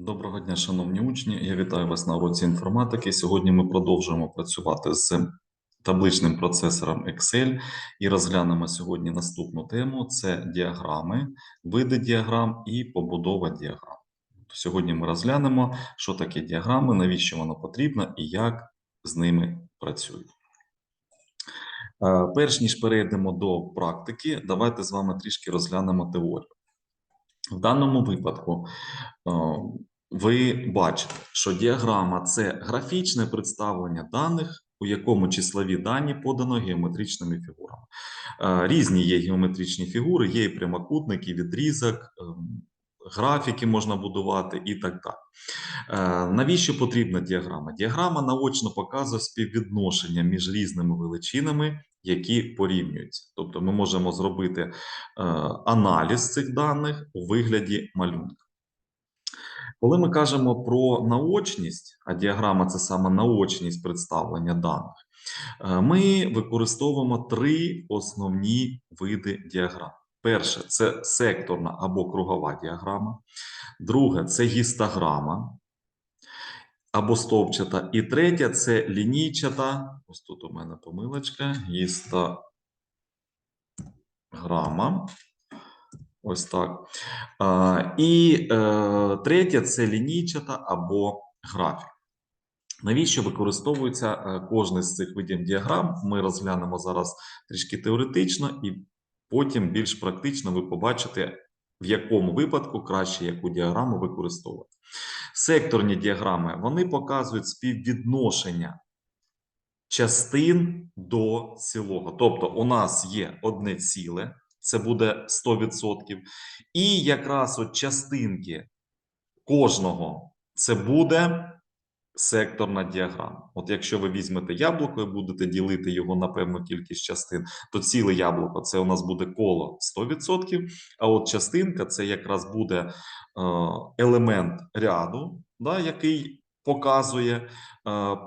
Доброго дня, шановні учні. Я вітаю вас на уроці інформатики. Сьогодні ми продовжуємо працювати з табличним процесором Excel і розглянемо сьогодні наступну тему: це діаграми, види діаграм і побудова діаграм. Сьогодні ми розглянемо, що таке діаграми, навіщо воно потрібно і як з ними працюють. Е, Перш ніж перейдемо до практики, давайте з вами трішки розглянемо теорію. В даному випадку е, ви бачите, що діаграма це графічне представлення даних, у якому числові дані подано геометричними фігурами. Е, Різні є геометричні фігури, є і прямокутники, відрізок, ем, графіки можна будувати і так далі. Е, Навіщо потрібна діаграма? Діаграма наочно показує співвідношення між різними величинами, які порівнюються. Тобто ми можемо зробити е, аналіз цих даних у вигляді малюнка. Коли ми кажемо про наочність, а діаграма це саме наочність представлення даних, е, ми використовуємо три основні види діаграм. Перше це секторна або кругова діаграма. Друге це гістограма або стовпчата. І третє це лінійчата. Ось тут у мене помилочка. Гістограма. Ось так. І е, третє це лінійчата або графік. Навіщо використовується е, кожний з цих видів діаграм? Ми розглянемо зараз трішки теоретично, і потім більш практично ви побачите, в якому випадку краще яку діаграму використовувати. Секторні діаграми вони показують співвідношення частин до цілого. Тобто, у нас є одне ціле, це буде 100%. І якраз от частинки кожного це буде секторна діаграма. От якщо ви візьмете яблуко і будете ділити його на певну кількість частин, то ціле яблуко це у нас буде коло 100%, а от частинка це якраз буде е, елемент ряду, да, який показує е,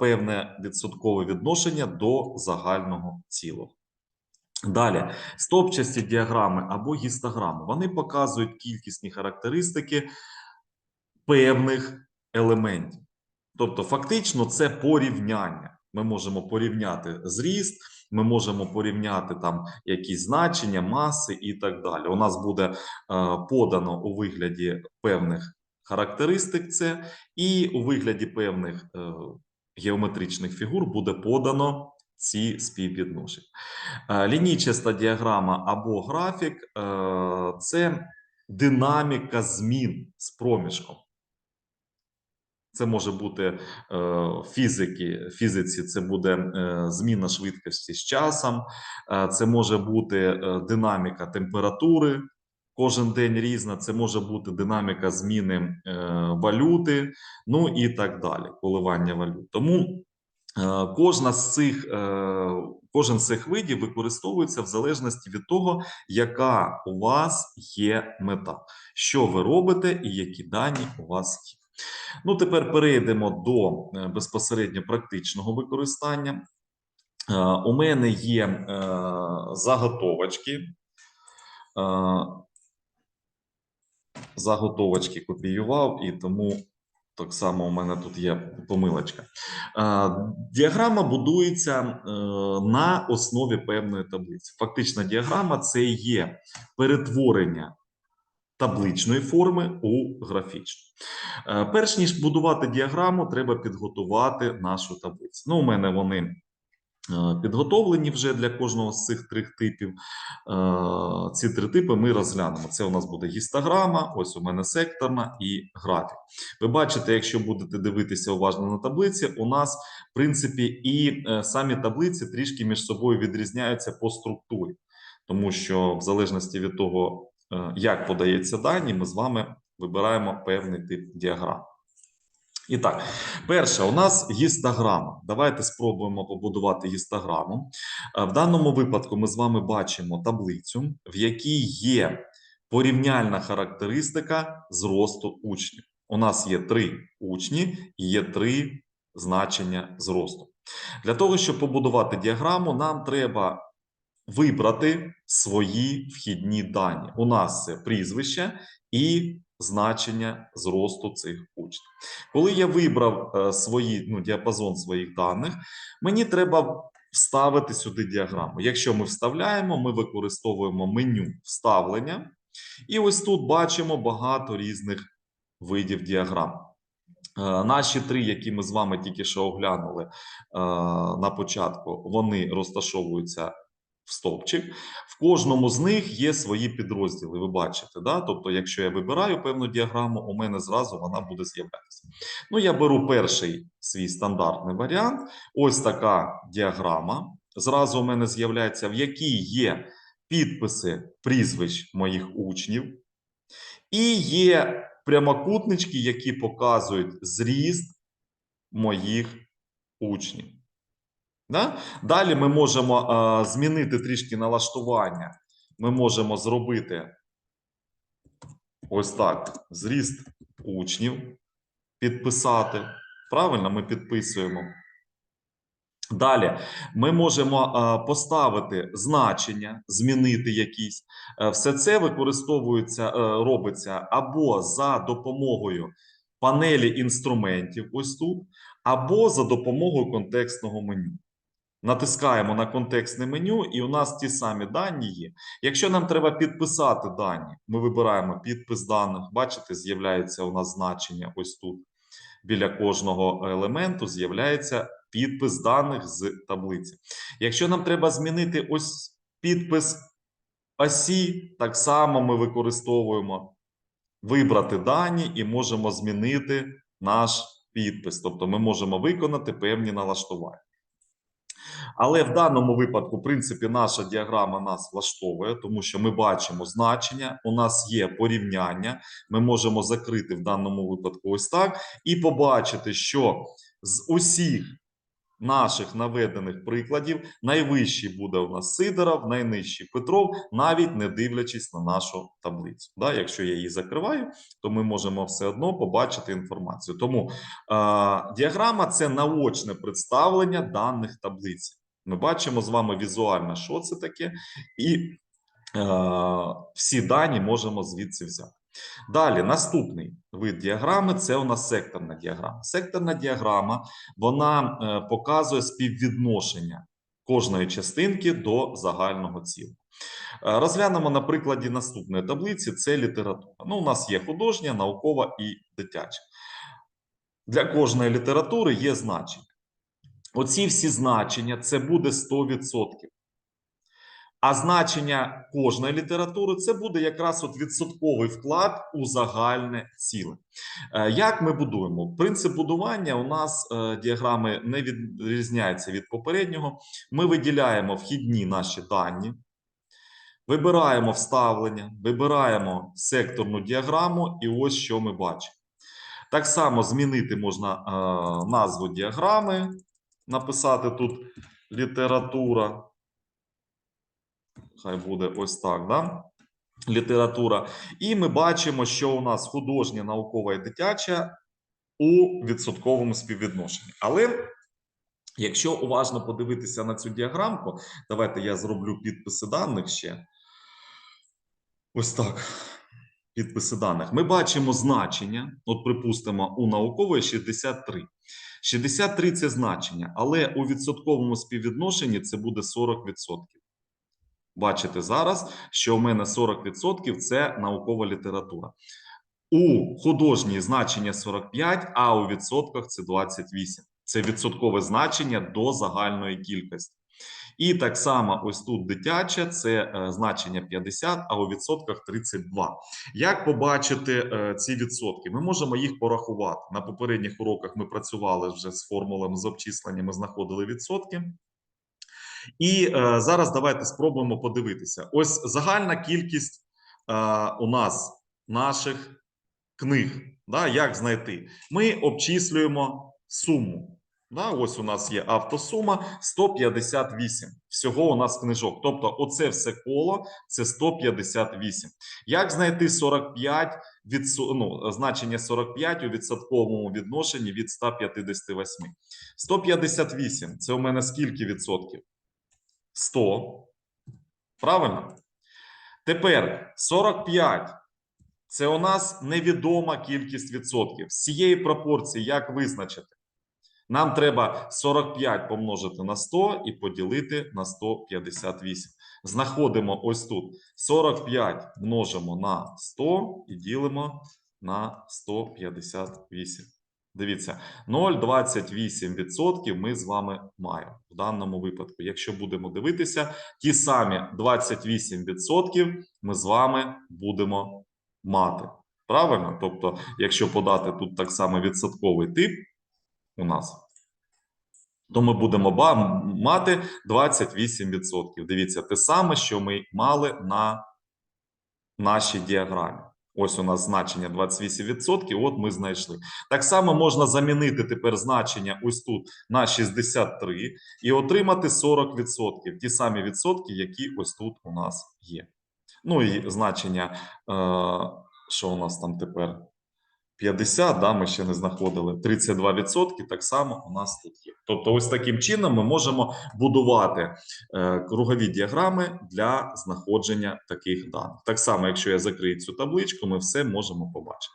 певне відсоткове відношення до загального цілого. Далі, стопчасті діаграми або гістограми, вони показують кількісні характеристики певних елементів. Тобто, фактично, це порівняння. Ми можемо порівняти зріст, ми можемо порівняти там якісь значення, маси і так далі. У нас буде е, подано у вигляді певних характеристик, це, і у вигляді певних е, геометричних фігур буде подано ці співвідношення. Е, Лінійчаста діаграма або графік е, це динаміка змін з проміжком. Це може бути е, фізики, фізиці, це буде зміна швидкості з часом, це може бути динаміка температури. Кожен день різна, це може бути динаміка зміни валюти, ну і так далі, коливання валют. Тому Кожна з цих, е, кожен з цих видів використовується в залежності від того, яка у вас є мета, що ви робите і які дані у вас є. Ну, тепер перейдемо до е, безпосередньо практичного використання. Е, У мене є е, заготовочки. Е, Заготовочки копіював, і тому так само у мене тут є помилочка. Е, Діаграма будується е, на основі певної таблиці. Фактична діаграма це є перетворення табличної форми у графічну. Е, Перш ніж будувати діаграму, треба підготувати нашу таблицю. Ну, у мене вони підготовлені вже для кожного з цих трьох типів. Е, Ці три типи ми розглянемо. Це у нас буде гістограма, ось у мене секторна і графік. Ви бачите, якщо будете дивитися уважно на таблиці, у нас, в принципі, і е, самі таблиці трішки між собою відрізняються по структурі, тому що в залежності від того, е, як подається дані, ми з вами вибираємо певний тип діаграм. І так, перше, у нас гістограма. Давайте спробуємо побудувати гістограму. Е, В даному випадку ми з вами бачимо таблицю, в якій є порівняльна характеристика зросту учнів. У нас є три учні і є три значення зросту. Для того, щоб побудувати діаграму, нам треба вибрати свої вхідні дані. У нас це прізвище і значення зросту цих учнів. Коли я вибрав е, свої, ну, діапазон своїх даних, мені треба вставити сюди діаграму. Якщо ми вставляємо, ми використовуємо меню вставлення. І ось тут бачимо багато різних видів діаграм. Е, Наші три, які ми з вами тільки що оглянули е, на початку, вони розташовуються стовпчик. В кожному з них є свої підрозділи. Ви бачите, да? тобто, якщо я вибираю певну діаграму, у мене зразу вона буде з'являтися. Ну, я беру перший свій стандартний варіант. Ось така діаграма. Зразу у мене з'являється, в якій є підписи прізвищ моїх учнів, і є прямокутнички, які показують зріст моїх учнів. Да? Далі ми можемо е, змінити трішки налаштування. Ми можемо зробити ось так: зріст учнів, підписати. Правильно, ми підписуємо. Далі ми можемо е, поставити значення, змінити якісь. Е, Все це використовується, робиться або за допомогою панелі інструментів, ось тут, або за допомогою контекстного меню. Натискаємо на контекстне меню, і у нас ті самі дані є. Якщо нам треба підписати дані, ми вибираємо підпис даних. Бачите, з'являється у нас значення ось тут. Біля кожного елементу з'являється підпис даних з таблиці. Якщо нам треба змінити ось підпис осі, так само ми використовуємо вибрати дані і можемо змінити наш підпис. Тобто ми можемо виконати певні налаштування. Але в даному випадку, в принципі, наша діаграма нас влаштовує, тому що ми бачимо значення, у нас є порівняння. Ми можемо закрити в даному випадку ось так і побачити, що з усіх наших наведених прикладів найвищий буде у нас Сидоров, найнижчий Петров, навіть не дивлячись на нашу таблицю. Да, якщо я її закриваю, то ми можемо все одно побачити інформацію. Тому е, діаграма це наочне представлення даних таблиць. Ми бачимо з вами візуально, що це таке, і е, всі дані можемо звідси взяти. Далі, наступний вид діаграми це у нас секторна діаграма. Секторна діаграма вона е, показує співвідношення кожної частинки до загального цілого. Е, Розглянемо на прикладі наступної таблиці: це література. Ну, у нас є художня, наукова і дитяча. Для кожної літератури є значення. Оці всі значення це буде 100%. А значення кожної літератури це буде якраз от відсотковий вклад у загальне ціле. Е, Як ми будуємо? Принцип будування у нас е, діаграми не відрізняється від попереднього. Ми виділяємо вхідні наші дані, вибираємо вставлення, вибираємо секторну діаграму, і ось що ми бачимо. Так само змінити можна е, назву діаграми, написати тут література. Хай буде ось так, да? література. І ми бачимо, що у нас художня, наукова і дитяча у відсотковому співвідношенні. Але якщо уважно подивитися на цю діаграмку, давайте я зроблю підписи даних ще. Ось так. Підписи даних. Ми бачимо значення. От, припустимо, у наукової 63. 63 це значення, але у відсотковому співвідношенні це буде 40%. Бачите зараз, що у мене 40% це наукова література. У художній значення 45, а у відсотках це 28. Це відсоткове значення до загальної кількості. І так само, ось тут дитяче це е, значення 50, а у відсотках 32. Як побачити е, ці відсотки? Ми можемо їх порахувати. На попередніх уроках ми працювали вже з формулами з обчисленнями, знаходили відсотки. І е, зараз давайте спробуємо подивитися. Ось загальна кількість е, у нас наших книг. Да, Як знайти? Ми обчислюємо суму. Да, ось у нас є автосума 158. Всього у нас книжок. Тобто, оце все коло це 158. Як знайти 45 від ну, значення 45 у відсотковому відношенні від 158? 158 це у мене скільки відсотків? 100. Правильно? Тепер 45 Це у нас невідома кількість відсотків. З цієї пропорції як визначити? Нам треба 45 помножити на 100 і поділити на 158. Знаходимо ось тут 45 множимо на 100 і ділимо на 158. Дивіться, 0,28% ми з вами маємо в даному випадку. Якщо будемо дивитися, ті самі 28% ми з вами будемо мати. Правильно? Тобто, якщо подати тут так само відсотковий тип у нас, то ми будемо мати 28%. Дивіться, те саме, що ми мали на нашій діаграмі. Ось у нас значення 28%, от ми знайшли. Так само можна замінити тепер значення ось тут на 63 і отримати 40%. Ті самі відсотки, які ось тут у нас є. Ну і значення, е, що у нас там тепер 50, да, ми ще не знаходили. 32% так само у нас тут є. Тобто, ось таким чином ми можемо будувати е, кругові діаграми для знаходження таких даних. Так само, якщо я закрию цю табличку, ми все можемо побачити.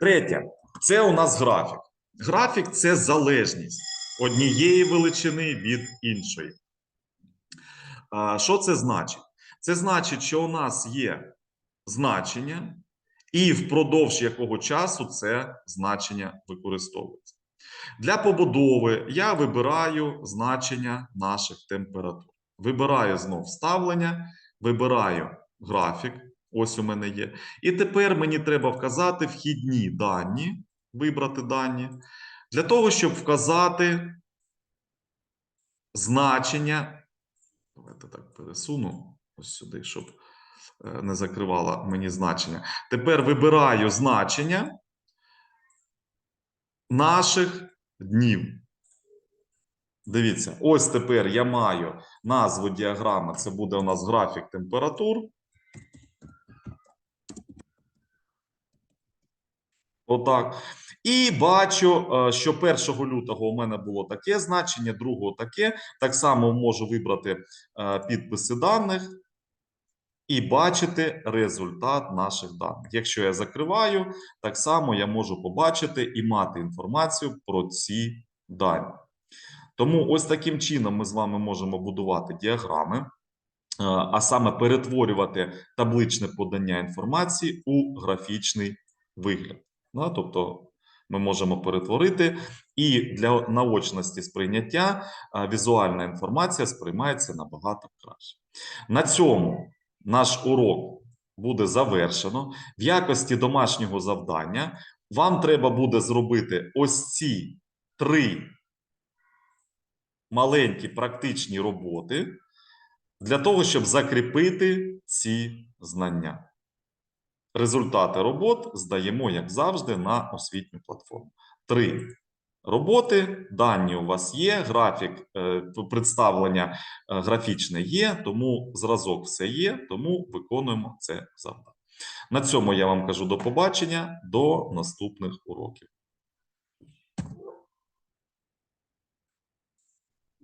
Третє, це у нас графік. Графік це залежність однієї величини від іншої. Що це значить? Це значить, що у нас є значення, і впродовж якого часу це значення використовується. Для побудови я вибираю значення наших температур. Вибираю знов ставлення, вибираю графік. Ось у мене є. І тепер мені треба вказати вхідні дані, вибрати дані, для того, щоб вказати значення. Давайте так пересуну ось сюди, щоб е, не закривала мені значення. Тепер вибираю значення наших днів. Дивіться, ось тепер я маю назву діаграми. Це буде у нас графік температур. Отак. І бачу, е, що 1 лютого у мене було таке значення, 2 таке. Так само можу вибрати е, підписи даних і бачити результат наших даних. Якщо я закриваю, так само я можу побачити і мати інформацію про ці дані. Тому ось таким чином ми з вами можемо будувати діаграми, е, а саме перетворювати табличне подання інформації у графічний вигляд. Тобто ми можемо перетворити, і для наочності сприйняття візуальна інформація сприймається набагато краще. На цьому наш урок буде завершено. В якості домашнього завдання вам треба буде зробити ось ці три маленькі практичні роботи для того, щоб закріпити ці знання. Результати робот здаємо, як завжди, на освітню платформу. Три роботи, дані у вас є, графік е, представлення е, графічне є, тому зразок все є, тому виконуємо це завдання. На цьому я вам кажу до побачення, до наступних уроків.